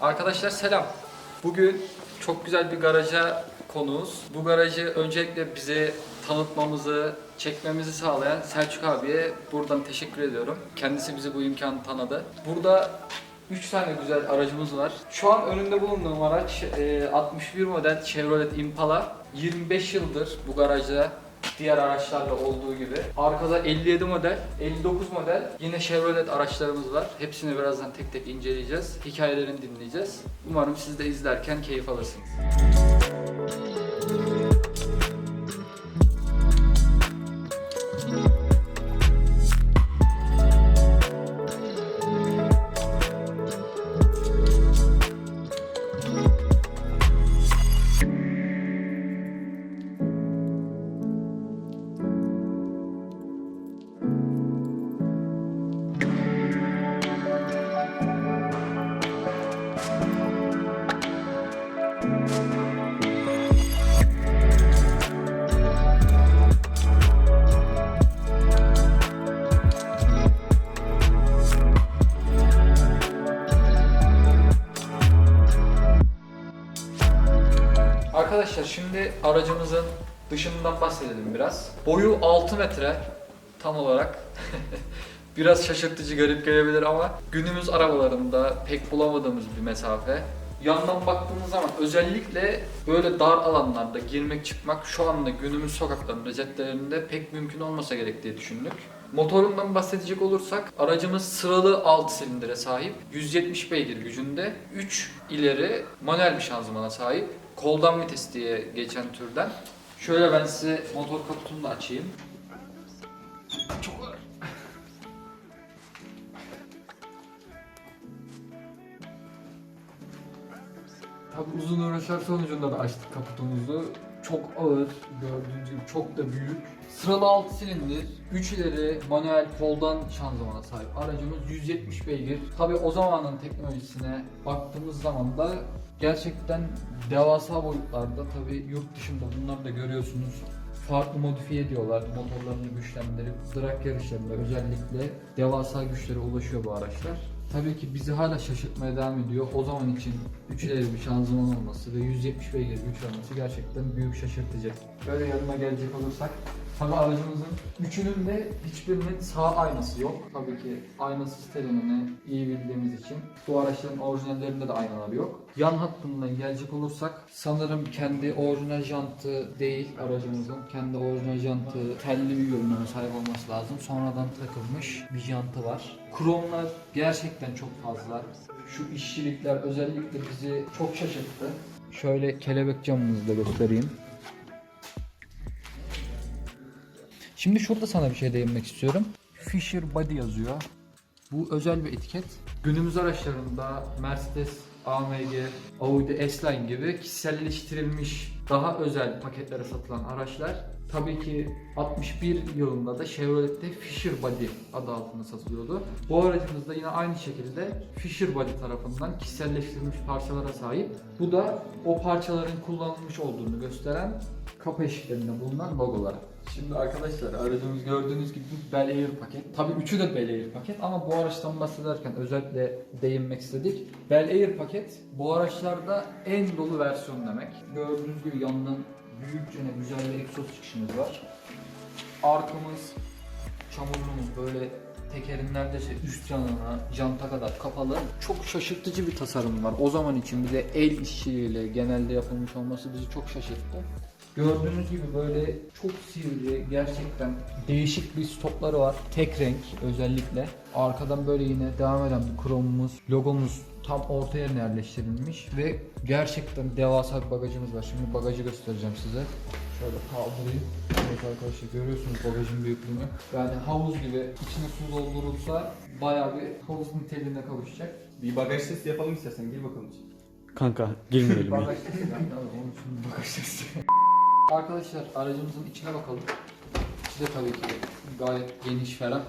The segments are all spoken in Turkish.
Arkadaşlar selam. Bugün çok güzel bir garaja konuğuz. Bu garajı öncelikle bize tanıtmamızı, çekmemizi sağlayan Selçuk abiye buradan teşekkür ediyorum. Kendisi bize bu imkanı tanıdı. Burada 3 tane güzel aracımız var. Şu an önünde bulunduğum araç e, 61 model Chevrolet Impala. 25 yıldır bu garajda diğer araçlarla olduğu gibi. Arkada 57 model, 59 model yine Chevrolet araçlarımız var. Hepsini birazdan tek tek inceleyeceğiz. Hikayelerini dinleyeceğiz. Umarım siz de izlerken keyif alırsınız. Arkadaşlar şimdi aracımızın dışından bahsedelim biraz. Boyu 6 metre tam olarak. biraz şaşırtıcı garip gelebilir ama günümüz arabalarında pek bulamadığımız bir mesafe. Yandan baktığımız zaman özellikle böyle dar alanlarda girmek çıkmak şu anda günümüz sokaklarında, caddelerinde pek mümkün olmasa gerek diye düşündük. Motorundan bahsedecek olursak aracımız sıralı 6 silindire sahip. 170 beygir gücünde 3 ileri manuel bir şanzımana sahip. Koldan vites diye geçen türden. Şöyle ben size motor kaputunu da açayım. Çok ağır. Tabi uzun uğraşlar sonucunda da açtık kaputumuzu. Çok ağır, gördüğünüz gibi çok da büyük. Sıralı 6 silindir, 3 ileri manuel koldan şanzımana sahip aracımız 170 beygir. Tabi o zamanın teknolojisine baktığımız zaman da gerçekten devasa boyutlarda tabi yurt dışında bunları da görüyorsunuz. Farklı modifiye ediyorlar motorlarını güçlendirip drag yarışlarında özellikle devasa güçlere ulaşıyor bu araçlar. Tabii ki bizi hala şaşırtmaya devam ediyor. O zaman için 3 ileri bir şanzıman olması ve 170 beygir güç olması gerçekten büyük şaşırtıcı. Böyle yanına gelecek olursak Tabii aracımızın üçünün de hiçbirinin sağ aynası yok. Tabii ki aynası stereo iyi bildiğimiz için. Bu araçların orijinallerinde de aynaları yok. Yan hattından gelecek olursak sanırım kendi orijinal jantı değil aracımızın. Kendi orijinal jantı telli bir görünüme sahip olması lazım. Sonradan takılmış bir jantı var. Kromlar gerçekten çok fazla. Şu işçilikler özellikle bizi çok şaşırttı. Şöyle kelebek camımızı da göstereyim. Şimdi şurada sana bir şey değinmek istiyorum. Fisher Body yazıyor. Bu özel bir etiket. Günümüz araçlarında Mercedes, AMG, Audi S-Line gibi kişiselleştirilmiş daha özel paketlere satılan araçlar tabii ki 61 yılında da Chevrolet'te Fisher Body adı altında satılıyordu. Bu aracımız da yine aynı şekilde Fisher Body tarafından kişiselleştirilmiş parçalara sahip. Bu da o parçaların kullanılmış olduğunu gösteren kapı eşiklerinde bulunan logolar. Şimdi arkadaşlar aracımız gördüğünüz gibi Bel Air paket. Tabii üçü de Bel Air paket ama bu araçtan bahsederken özellikle değinmek istedik. Bel Air paket bu araçlarda en dolu versiyon demek. Gördüğünüz gibi yandan büyükçe ne güzel bir egzoz çıkışımız var. Arkamız çamurluğumuz böyle tekerin neredeyse üst yanına janta kadar kapalı. Çok şaşırtıcı bir tasarım var. O zaman için bir de el işçiliğiyle genelde yapılmış olması bizi çok şaşırttı. Gördüğünüz gibi böyle çok sivri, gerçekten değişik bir stopları var. Tek renk özellikle. Arkadan böyle yine devam eden bir kromumuz, logomuz tam orta yerine yerleştirilmiş ve gerçekten devasa bir bagajımız var. Şimdi bagajı göstereceğim size. Şöyle kaldırayım. Evet arkadaşlar görüyorsunuz bagajın büyüklüğünü. Yani havuz gibi içine su doldurulsa bayağı bir havuz niteliğine kavuşacak. Bir bagaj testi yapalım istersen gir bakalım. Kanka girmeyelim ya. Bagaj de alayım, onun için bagaj sesi. Arkadaşlar aracımızın içine bakalım. İçi de tabii ki gayet geniş ferah.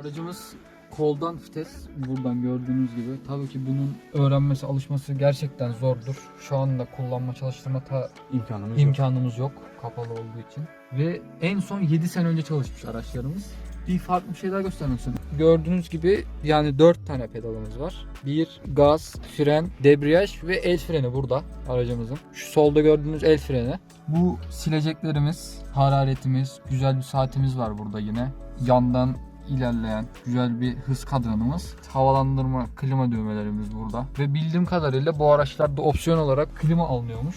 Aracımız koldan vites buradan gördüğünüz gibi. Tabii ki bunun öğrenmesi, alışması gerçekten zordur. Şu anda kullanma, çalıştırma ta İmkanımız yok. imkanımız yok kapalı olduğu için. Ve en son 7 sene önce çalışmış araçlarımız. Bir farklı bir şey daha göstermek istiyorum. Gördüğünüz gibi yani 4 tane pedalımız var. Bir gaz, fren, debriyaj ve el freni burada aracımızın. Şu solda gördüğünüz el freni. Bu sileceklerimiz, hararetimiz, güzel bir saatimiz var burada yine. Yandan ilerleyen güzel bir hız kadranımız. Havalandırma, klima düğmelerimiz burada. Ve bildiğim kadarıyla bu araçlarda opsiyon olarak klima alınıyormuş.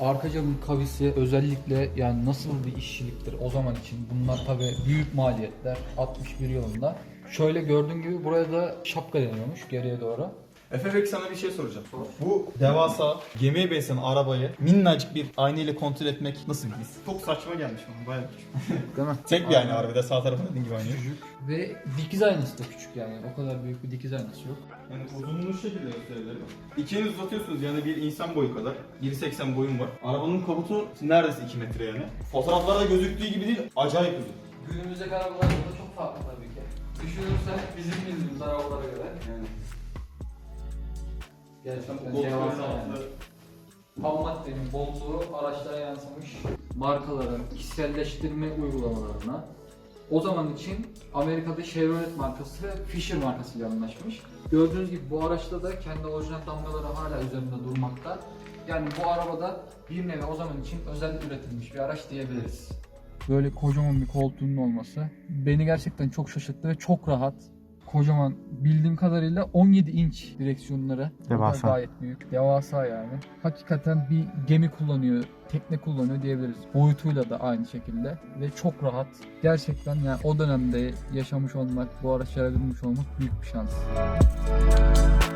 Arka camın kavisi özellikle yani nasıl bir işçiliktir o zaman için bunlar tabi büyük maliyetler 61 yılında. Şöyle gördüğün gibi buraya da şapka deniyormuş geriye doğru. Efe peki sana bir şey soracağım. Bu devasa gemiye benzeyen arabayı minnacık bir ayna ile kontrol etmek nasıl bir his? Çok saçma gelmiş bana bayağı küçük. Değil mi? Tek bir ayna var bir de sağ tarafında dediğin gibi aynı. Küçücük ve dikiz aynası da küçük yani o kadar büyük bir dikiz aynası yok. Yani uzunluğu şu şekilde gösterebilirim. İkiniz uzatıyorsunuz yani bir insan boyu kadar. 1.80 boyum var. Arabanın kaputu neredeyse 2 metre yani. Fotoğraflarda gözüktüğü gibi değil, acayip uzun. Günümüzdeki arabalar da çok farklı tabii ki. Düşünürsen bizim bildiğimiz arabalara göre. Yani. Gerçekten Bu devasa yani. Ham maddenin bolluğu araçlara yansımış markaların kişiselleştirme uygulamalarına. O zaman için Amerika'da Chevrolet markası ve Fisher markasıyla anlaşmış. Gördüğünüz gibi bu araçta da kendi orijinal damgaları hala üzerinde durmakta. Yani bu arabada bir nevi o zaman için özel üretilmiş bir araç diyebiliriz. Böyle kocaman bir koltuğunun olması beni gerçekten çok şaşırttı ve çok rahat. Kocaman bildiğim kadarıyla 17 inç da Devasa. Gayet büyük. Devasa yani. Hakikaten bir gemi kullanıyor, tekne kullanıyor diyebiliriz. Boyutuyla da aynı şekilde ve çok rahat. Gerçekten yani o dönemde yaşamış olmak, bu araçlara binmiş olmak büyük bir şans. Pas